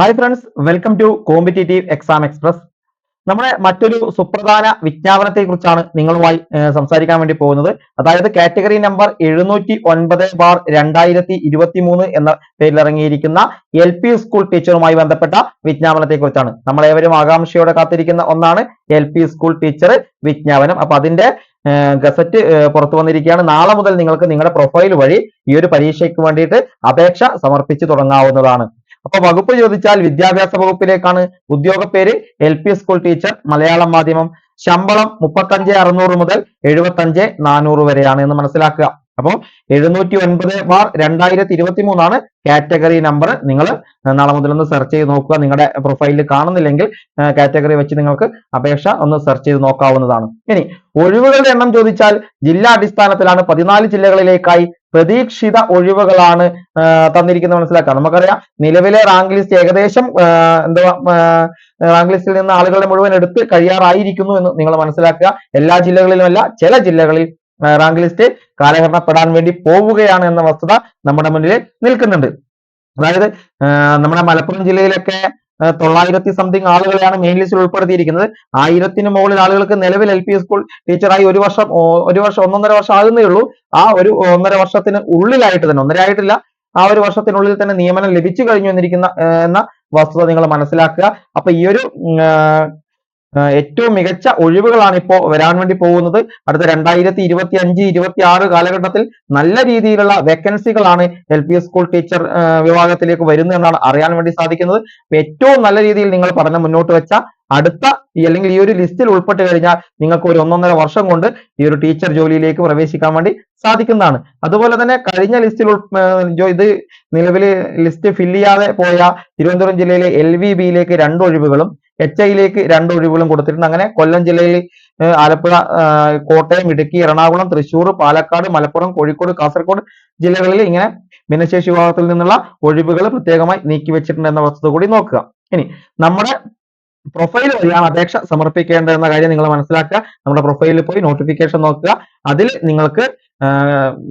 Hi friends welcome to competitive exam express നമ്മുടെ മറ്റൊരു സുപ്രധാന വിജ്ഞാപനത്തെ കുറിച്ചാണ് നിങ്ങളുമായി സംസാരിക്കാൻ വേണ്ടി പോകുന്നത്. അതായത് കാറ്റഗറി നമ്പർ എഴുന്നൂറ്റി ഒൻപത് ബാർ രണ്ടായിരത്തി ഇരുപത്തി മൂന്ന് എന്ന പേരിൽ ഇറങ്ങിയിരിക്കുന്ന എൽ പി സ്കൂൾ ടീച്ചറുമായി ബന്ധപ്പെട്ട വിജ്ഞാപനത്തെ കുറിച്ചാണ്. നമ്മൾ ഏവരും ആകാംക്ഷയോടെ കാത്തിരിക്കുന്ന ഒന്നാണ് എൽ പി സ്കൂൾ ടീച്ചർ വിജ്ഞാപനം. അപ്പൊ അതിന്റെ ഗസറ്റ് പുറത്തു വന്നിരിക്കുകയാണ്. നാളെ മുതൽ നിങ്ങൾക്ക് നിങ്ങളുടെ പ്രൊഫൈൽ വഴി ഈ ഒരു പരീക്ഷയ്ക്ക് വേണ്ടിയിട്ട് അപേക്ഷ സമർപ്പിച്ചു തുടങ്ങാവുന്നതാണ്. അപ്പൊ വകുപ്പ് ചോദിച്ചാൽ വിദ്യാഭ്യാസ വകുപ്പിലേക്കാണ്. ഉദ്യോഗ പേര് L P school teacher Malayalam മാധ്യമം. ശമ്പളം മുപ്പത്തഞ്ച് അറുന്നൂറ് മുതൽ എഴുപത്തഞ്ച് നാനൂറ് വരെയാണ് എന്ന് മനസ്സിലാക്കുക. അപ്പോൾ എഴുന്നൂറ്റി ഒൻപത് ബാർ രണ്ടായിരത്തി ഇരുപത്തി മൂന്നാണ് കാറ്റഗറി നമ്പർ. നിങ്ങൾ നാളെ മുതൽ ഒന്ന് സെർച്ച് ചെയ്ത് നോക്കുക. നിങ്ങളുടെ പ്രൊഫൈലിൽ കാണുന്നില്ലെങ്കിൽ കാറ്റഗറി വെച്ച് നിങ്ങൾക്ക് അപേക്ഷ ഒന്ന് സെർച്ച് ചെയ്ത് നോക്കാവുന്നതാണ്. ഇനി ഒഴിവുകളുടെ എണ്ണം ചോദിച്ചാൽ ജില്ലാ അടിസ്ഥാനത്തിലാണ് പതിനാല് ജില്ലകളിലേക്കായി പ്രതീക്ഷിത ഒഴിവുകളാണ് തന്നിരിക്കുന്നത് മനസ്സിലാക്കാം. നമുക്കറിയാം നിലവിലെ റാങ്ക് ലിസ്റ്റ് ഏകദേശം എന്തുവാ റാങ്ക് ലിസ്റ്റിൽ നിന്ന് ആളുകളുടെ മുഴുവൻ എടുത്ത് കഴിയാറായിരിക്കുന്നു എന്ന് നിങ്ങൾ മനസ്സിലാക്കുക. എല്ലാ ജില്ലകളിലുമല്ല ചില ജില്ലകളിൽ റാങ്ക് ലിസ്റ്റ് കാലഹരണപ്പെടാൻ വേണ്ടി പോവുകയാണ് എന്ന വസ്തുത നമ്മുടെ മുന്നിൽ നിൽക്കുന്നുണ്ട്. അതായത് നമ്മുടെ മലപ്പുറം ജില്ലയിലൊക്കെ തൊള്ളായിരത്തി സംതിങ് ആളുകളെയാണ് മെയിൻ ലിസ്റ്റിൽ ഉൾപ്പെടുത്തിയിരിക്കുന്നത്. ആയിരത്തിന് മുകളിൽ ആളുകൾക്ക് നിലവിൽ എൽ പി സ്കൂൾ ടീച്ചറായി ഒരു വർഷം ഒരു വർഷം ഒന്നൊന്നര വർഷം ആകുന്നേ ഉള്ളൂ. ആ ഒരു ഒന്നര വർഷത്തിന് ഉള്ളിലായിട്ട് തന്നെ ഒന്നര ആയിട്ടില്ല ആ ഒരു വർഷത്തിനുള്ളിൽ തന്നെ നിയമനം ലഭിച്ചു കഴിഞ്ഞു എന്നിരിക്കുന്ന എന്ന വസ്തുത നിങ്ങൾ മനസ്സിലാക്കുക. അപ്പൊ ഈ ഒരു ഏറ്റവും മികച്ച ഒഴിവുകളാണ് ഇപ്പോൾ വരാൻ വേണ്ടി പോകുന്നത്. അടുത്ത രണ്ടായിരത്തി ഇരുപത്തി അഞ്ച് ഇരുപത്തി ആറ് കാലഘട്ടത്തിൽ നല്ല രീതിയിലുള്ള വേക്കൻസികളാണ് എൽ പി സ്കൂൾ ടീച്ചർ വിഭാഗത്തിലേക്ക് വരുന്നതെന്നാണ് അറിയാൻ വേണ്ടി സാധിക്കുന്നത്. ഏറ്റവും നല്ല രീതിയിൽ നിങ്ങൾ പഠനം മുന്നോട്ട് വെച്ച അടുത്ത ഈ അല്ലെങ്കിൽ ഈ ഒരു ലിസ്റ്റിൽ ഉൾപ്പെട്ട് കഴിഞ്ഞാൽ നിങ്ങൾക്ക് ഒരു ഒന്നൊന്നര വർഷം കൊണ്ട് ഈ ഒരു ടീച്ചർ ജോലിയിലേക്ക് പ്രവേശിക്കാൻ വേണ്ടി സാധിക്കുന്നതാണ്. അതുപോലെ തന്നെ കഴിഞ്ഞ ലിസ്റ്റിൽ ഇത് നിലവിൽ ലിസ്റ്റ് ഫില്ല് ചെയ്യാതെ പോയ തിരുവനന്തപുരം ജില്ലയിലെ എൽ വി ബിയിലേക്ക് രണ്ട് ഒഴിവുകളും എച്ച് ഐയിലേക്ക് രണ്ട് ഒഴിവുകളും കൊടുത്തിട്ടുണ്ട്. അങ്ങനെ കൊല്ലം ജില്ലയിൽ ആലപ്പുഴ കോട്ടയം ഇടുക്കി എറണാകുളം തൃശൂർ പാലക്കാട് മലപ്പുറം കോഴിക്കോട് കാസർഗോഡ് ജില്ലകളിൽ ഇങ്ങനെ ഭിന്നശേഷി വിഭാഗത്തിൽ നിന്നുള്ള ഒഴിവുകൾ പ്രത്യേകമായി നീക്കി വെച്ചിട്ടുണ്ട് എന്ന വസ്തുത കൂടി നോക്കുക. ഇനി നമ്മുടെ പ്രൊഫൈൽ വഴിയാണ് അപേക്ഷ സമർപ്പിക്കേണ്ടത് എന്ന കാര്യം നിങ്ങൾ മനസ്സിലാക്കുക. നമ്മുടെ പ്രൊഫൈലിൽ പോയി നോട്ടിഫിക്കേഷൻ നോക്കുക. അതിൽ നിങ്ങൾക്ക്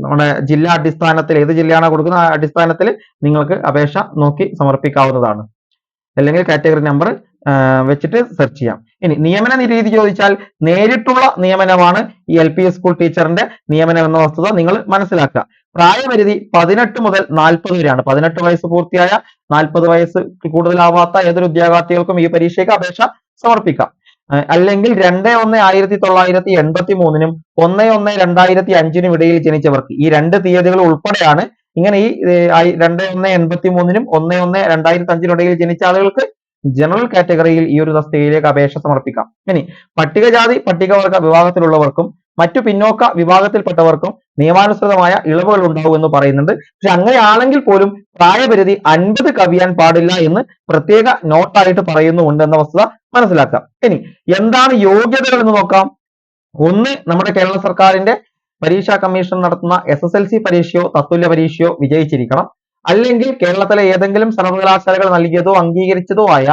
നമ്മുടെ ജില്ലാ അടിസ്ഥാനത്തിൽ ഏത് ജില്ലയാണോ കൊടുക്കുന്ന അടിസ്ഥാനത്തിൽ നിങ്ങൾക്ക് അപേക്ഷ നോക്കി സമർപ്പിക്കാവുന്നതാണ്. അല്ലെങ്കിൽ കാറ്റഗറി നമ്പർ വെച്ചിട്ട് സെർച്ച് ചെയ്യാം. ഇനി നിയമന രീതി ചോദിച്ചാൽ നേരിട്ടുള്ള നിയമനമാണ് ഈ എൽ പി സ്കൂൾ ടീച്ചറിന്റെ നിയമനം എന്ന വസ്തുത നിങ്ങൾ മനസ്സിലാക്കുക. പ്രായപരിധി പതിനെട്ട് മുതൽ നാൽപ്പത് വരെയാണ്. പതിനെട്ട് വയസ്സ് പൂർത്തിയായ നാൽപ്പത് വയസ്സ് കൂടുതലാവാത്ത ഏതൊരു ഉദ്യോഗാർത്ഥികൾക്കും ഈ പരീക്ഷയ്ക്ക് അപേക്ഷ സമർപ്പിക്കാം. അല്ലെങ്കിൽ രണ്ട് ഒന്ന് ആയിരത്തി തൊള്ളായിരത്തി എൺപത്തി മൂന്നിനും ഒന്ന് ഒന്ന് രണ്ടായിരത്തി അഞ്ചിനും ഇടയിൽ ജനിച്ചവർക്ക് ഈ രണ്ട് തീയതികൾ ഉൾപ്പെടെയാണ് ഇങ്ങനെ ഈ രണ്ട് ഒന്ന് എൺപത്തി മൂന്നിനും ഒന്ന് ഒന്ന് രണ്ടായിരത്തി അഞ്ചിനും ഇടയിൽ ജനിച്ച ആളുകൾക്ക് ജനറൽ കാറ്റഗറിയിൽ ഈ ഒരു തസ്തികയിലേക്ക് അപേക്ഷ സമർപ്പിക്കാം. ഇനി പട്ടികജാതി പട്ടികവർഗ വിഭാഗത്തിലുള്ളവർക്കും മറ്റു പിന്നോക്ക വിഭാഗത്തിൽപ്പെട്ടവർക്കും നിയമാനുസൃതമായ ഇളവുകൾ ഉണ്ടാവും എന്ന് പറയുന്നുണ്ട്. പക്ഷെ അങ്ങനെയാണെങ്കിൽ പോലും പ്രായപരിധി അൻപത് കവിയാൻ പാടില്ല എന്ന് പ്രത്യേക നോട്ടായിട്ട് പറയുന്നുണ്ട് എന്ന വസ്തുത മനസ്സിലാക്കാം. ഇനി എന്താണ് യോഗ്യതകൾ എന്ന് നോക്കാം. ഒന്ന് നമ്മുടെ കേരള സർക്കാരിന്റെ പരീക്ഷാ കമ്മീഷൻ നടത്തുന്ന എസ് എസ് എൽ സി പരീക്ഷയോ തത്തുല്യ പരീക്ഷയോ വിജയിച്ചിരിക്കണം. അല്ലെങ്കിൽ കേരളത്തിലെ ഏതെങ്കിലും സർവകലാശാലകൾ നൽകിയതോ അംഗീകരിച്ചതോ ആയ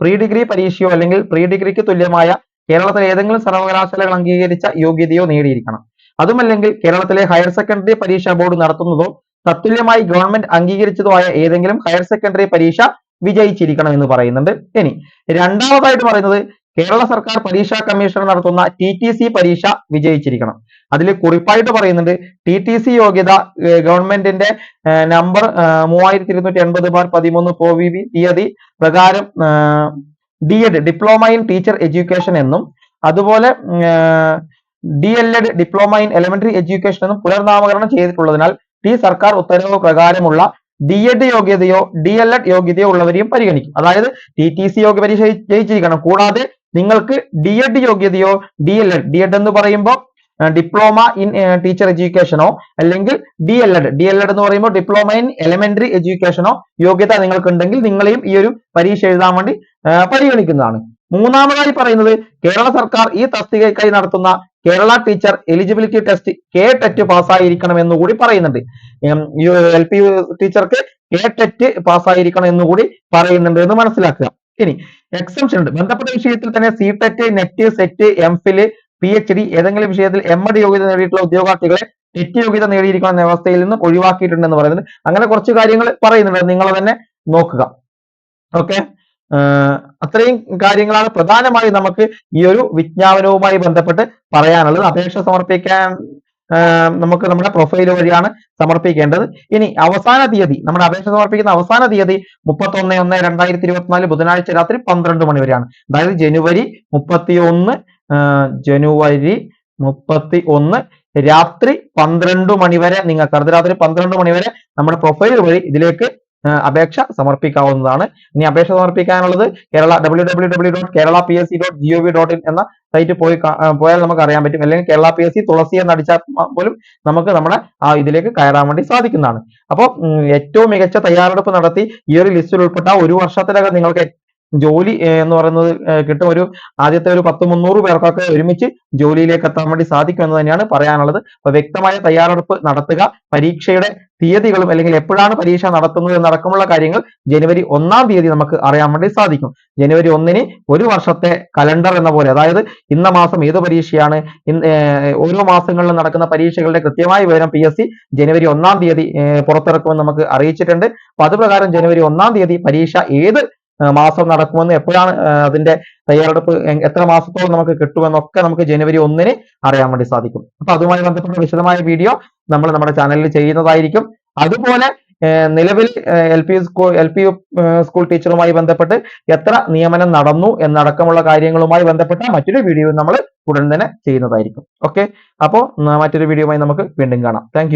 പ്രീ ഡിഗ്രി പരീക്ഷയോ അല്ലെങ്കിൽ പ്രീ ഡിഗ്രിക്ക് തുല്യമായ കേരളത്തിലെ ഏതെങ്കിലും സർവകലാശാലകൾ അംഗീകരിച്ച യോഗ്യതയോ നേടിയിരിക്കണം. അതുമല്ലെങ്കിൽ കേരളത്തിലെ ഹയർ സെക്കൻഡറി പരീക്ഷാ ബോർഡ് നടത്തുന്നതോ തത്തുല്യമായി ഗവൺമെന്റ് അംഗീകരിച്ചതോ ആയ ഏതെങ്കിലും ഹയർ സെക്കൻഡറി പരീക്ഷ വിജയിച്ചിരിക്കണം എന്ന് പറയുന്നുണ്ട്. ഇനി രണ്ടാമതായിട്ട് പറയുന്നത് കേരള സർക്കാർ പരീക്ഷാ കമ്മീഷൻ നടത്തുന്ന ടി ടി സി പരീക്ഷ വിജയിച്ചിരിക്കണം. അതിൽ കുറിപ്പായിട്ട് പറയുന്നുണ്ട് ടി ടി സി യോഗ്യത ഗവൺമെന്റിന്റെ നമ്പർ മൂവായിരത്തി ഇരുന്നൂറ്റി എൺപത് ബാർ പതിമൂന്ന് ഒ വി തീയതി പ്രകാരം D Ed diploma in teacher education എന്നും അതുപോലെ D El Ed diploma in elementary education എന്നും പുനർനാമകരണം ചെയ്തിട്ടുള്ളതിനാൽ ടി സർക്കാർ ഉത്തരവ് പ്രകാരമുള്ള ഡി എഡ് യോഗ്യതയോ ഡി എൽ എഡ് യോഗ്യതയോ ഉള്ളവരെയും പരിഗണിക്കും. അതായത് ടി ടി സി യോഗ്യ പരീക്ഷ ജയിച്ചിരിക്കണം. കൂടാതെ നിങ്ങൾക്ക് D Ed യോഗ്യതയോ D El Ed D Ed എന്ന് പറയുമ്പോൾ ഡിപ്ലോമ ഇൻ ടീച്ചർ എഡ്യൂക്കേഷനോ അല്ലെങ്കിൽ D El Ed D El Ed എന്ന് പറയുമ്പോൾ ഡിപ്ലോമ ഇൻ എലിമെന്ററി എഡ്യൂക്കേഷനോ യോഗ്യത നിങ്ങൾക്ക് ഉണ്ടെങ്കിൽ നിങ്ങളെയും ഈ ഒരു പരീക്ഷ എഴുതാൻ വേണ്ടി പരിഗണിക്കുന്നതാണ്. മൂന്നാമതായി പറയുന്നത് കേരള സർക്കാർ ഈ തസ്തികയ്ക്കായി നടത്തുന്ന Kerala teacher eligibility test K TET പാസ്സായിരിക്കണം എന്നുകൂടി പറയുന്നുണ്ട് എൽ പി ടീച്ചർക്ക് കെ ടെറ്റ് പാസ്സായിരിക്കണം എന്നുകൂടി പറയുന്നുണ്ട് എന്ന് മനസ്സിലാക്കുക. ഇനി എക്സംഷൻ ഉണ്ട്. ബന്ധപ്പെട്ട വിഷയത്തിൽ തന്നെ C TET NET SET M Phil P H D ഏതെങ്കിലും വിഷയത്തിൽ എം എഡ് യോഗ്യത നേടിയിട്ടുള്ള ഉദ്യോഗാർത്ഥികളെ നെറ്റ് യോഗ്യത നേടിയിരിക്കുന്ന അവസ്ഥയിൽ നിന്ന് ഒഴിവാക്കിയിട്ടുണ്ടെന്ന് പറയുന്നത്. അങ്ങനെ കുറച്ച് കാര്യങ്ങൾ പറയുന്നുണ്ട്. നിങ്ങൾ തന്നെ നോക്കുക. ഓക്കെ അത്രയും കാര്യങ്ങളാണ് പ്രധാനമായും നമുക്ക് ഈ ഒരു വിജ്ഞാപനവുമായി ബന്ധപ്പെട്ട് പറയാനുള്ളത്. അപേക്ഷ സമർപ്പിക്കാൻ നമുക്ക് നമ്മുടെ പ്രൊഫൈൽ വഴിയാണ് സമർപ്പിക്കേണ്ടത്. ഇനി അവസാന തീയതി നമ്മുടെ അപേക്ഷ സമർപ്പിക്കുന്ന അവസാന തീയതി മുപ്പത്തൊന്ന് ഒന്ന് രണ്ടായിരത്തി ഇരുപത്തിനാല് ബുധനാഴ്ച രാത്രി പന്ത്രണ്ട് മണി വരെയാണ്. അതായത് ജനുവരി മുപ്പത്തി ഒന്ന് ജനുവരി മുപ്പത്തി ഒന്ന് രാത്രി പന്ത്രണ്ട് മണി വരെ നിങ്ങൾക്ക് അർദ്ധരാത്രി പന്ത്രണ്ട് മണി വരെ നമ്മുടെ പ്രൊഫൈൽ വഴി ഇതിലേക്ക് അപേക്ഷ സമർപ്പിക്കാവുന്നതാണ്. ഇനി അപേക്ഷ സമർപ്പിക്കാനുള്ളത് Kerala W W W dot Kerala P S C dot G O V dot in എന്ന സൈറ്റ് പോയി പോയാൽ നമുക്ക് അറിയാൻ പറ്റും. അല്ലെങ്കിൽ Kerala P S C Thulasi എന്ന് അടിച്ചാൽ പോലും നമുക്ക് നമ്മുടെ ആ ഇതിലേക്ക് കയറാൻ വേണ്ടി സാധിക്കുന്നതാണ്. അപ്പോൾ ഏറ്റവും മികച്ച തയ്യാറെടുപ്പ് നടത്തി ഈ ഒരു ലിസ്റ്റിൽ ഉൾപ്പെട്ട ഒരു വർഷത്തിലൊക്കെ നിങ്ങൾക്ക് ജോലി എന്ന് പറയുന്നത് കിട്ടും. ഒരു ആദ്യത്തെ ഒരു പത്ത് മുന്നൂറ് പേർക്കൊക്കെ ഒരുമിച്ച് ജോലിയിലേക്ക് എത്താൻ വേണ്ടി സാധിക്കും എന്ന് തന്നെയാണ് പറയാനുള്ളത്. അപ്പൊ വ്യക്തമായ തയ്യാറെടുപ്പ് നടത്തുക. പരീക്ഷയുടെ തീയതികളും അല്ലെങ്കിൽ എപ്പോഴാണ് പരീക്ഷ നടത്തുന്നത് എന്നടക്കമുള്ള കാര്യങ്ങൾ ജനുവരി ഒന്നാം തീയതി നമുക്ക് അറിയാൻ വേണ്ടി സാധിക്കും. ജനുവരി ഒന്നിന് ഒരു വർഷത്തെ കലണ്ടർ എന്ന പോലെ അതായത് ഇന്ന മാസം ഏത് പരീക്ഷയാണ് ഓരോ മാസങ്ങളിലും നടക്കുന്ന പരീക്ഷകളുടെ കൃത്യമായ വിവരം പി ജനുവരി ഒന്നാം തീയതി പുറത്തിറക്കുമെന്ന് നമുക്ക് അറിയിച്ചിട്ടുണ്ട്. അപ്പൊ അത് പ്രകാരം ജനുവരി ഒന്നാം തീയതി പരീക്ഷ ഏത് മാസം നടക്കുമെന്ന് എപ്പോഴാണ് അതിന്റെ തയ്യാറെടുപ്പ് എത്ര മാസത്തോളം നമുക്ക് കിട്ടുമെന്നൊക്കെ നമുക്ക് ജനുവരി ഒന്നിന് അറിയാൻ വേണ്ടി സാധിക്കും. അപ്പൊ അതുമായി ബന്ധപ്പെട്ട വിശദമായ വീഡിയോ നമ്മൾ നമ്മുടെ ചാനലിൽ ചെയ്യുന്നതായിരിക്കും. അതുപോലെ നിലവിൽ L P school L P school ടീച്ചറുമായി ബന്ധപ്പെട്ട് എത്ര നിയമനം നടന്നു എന്നടക്കമുള്ള കാര്യങ്ങളുമായി ബന്ധപ്പെട്ട മറ്റൊരു വീഡിയോ നമ്മൾ ഉടൻ തന്നെ ചെയ്യുന്നതായിരിക്കും. ഓക്കെ അപ്പോൾ മറ്റൊരു വീഡിയോയുമായി നമുക്ക് വീണ്ടും കാണാം. താങ്ക്